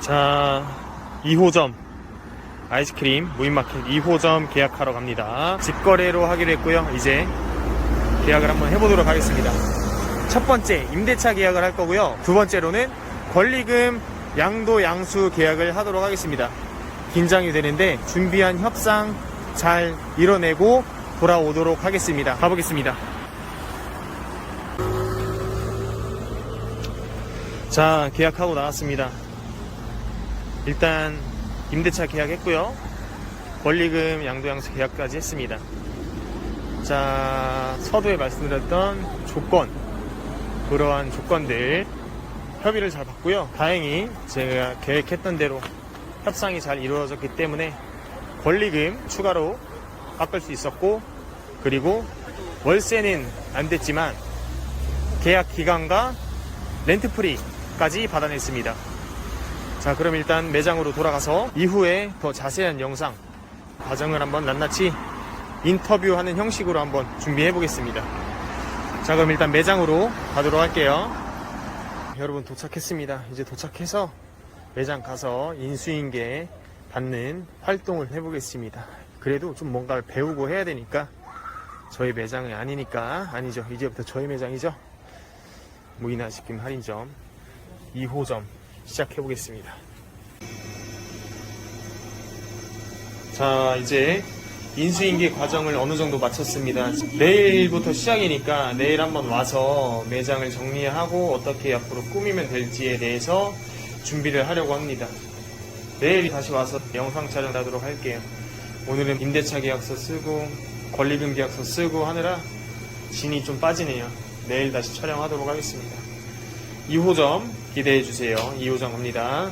자, 2호점 아이스크림 무인마켓 2호점 계약하러 갑니다. 직거래로 하기로 했고요. 이제 계약을 한번 해보도록 하겠습니다. 첫 번째 임대차 계약을 할 거고요. 두 번째로는 권리금 양도 양수 계약을 하도록 하겠습니다. 긴장이 되는데 준비한 협상 잘 이뤄내고 돌아오도록 하겠습니다. 가보겠습니다. 자, 계약하고 나왔습니다. 일단 임대차 계약했고요. 권리금 양도양수 계약까지 했습니다. 자, 서두에 말씀드렸던 조건, 그러한 조건들 협의를 잘 봤고요. 다행히 제가 계획했던 대로 협상이 잘 이루어졌기 때문에 권리금 추가로 깎을 수 있었고 그리고 월세는 안 됐지만 계약 기간과 렌트 프리까지 받아냈습니다. 자, 그럼 일단 매장으로 돌아가서 이후에 더 자세한 영상 과정을 한번 낱낱이 인터뷰하는 형식으로 한번 준비해 보겠습니다. 자, 그럼 일단 매장으로 가도록 할게요. 여러분 도착했습니다. 이제 도착해서 매장 가서 인수인계 받는 활동을 해보겠습니다. 그래도 좀 뭔가를 배우고 해야 되니까 저희 매장이 아니니까 아니죠. 이제부터 저희 매장이죠. 무인아시킴 할인점 2호점 시작해 보겠습니다. 자, 이제 인수인계 과정을 어느 정도 마쳤습니다. 내일부터 시작이니까 내일 한번 와서 매장을 정리하고 어떻게 앞으로 꾸미면 될지에 대해서 준비를 하려고 합니다. 내일 다시 와서 영상 촬영하도록 할게요. 오늘은 임대차 계약서 쓰고 권리금 계약서 쓰고 하느라 진이 좀 빠지네요. 내일 다시 촬영하도록 하겠습니다. 2호점 기대해 주세요. 2호점 갑니다.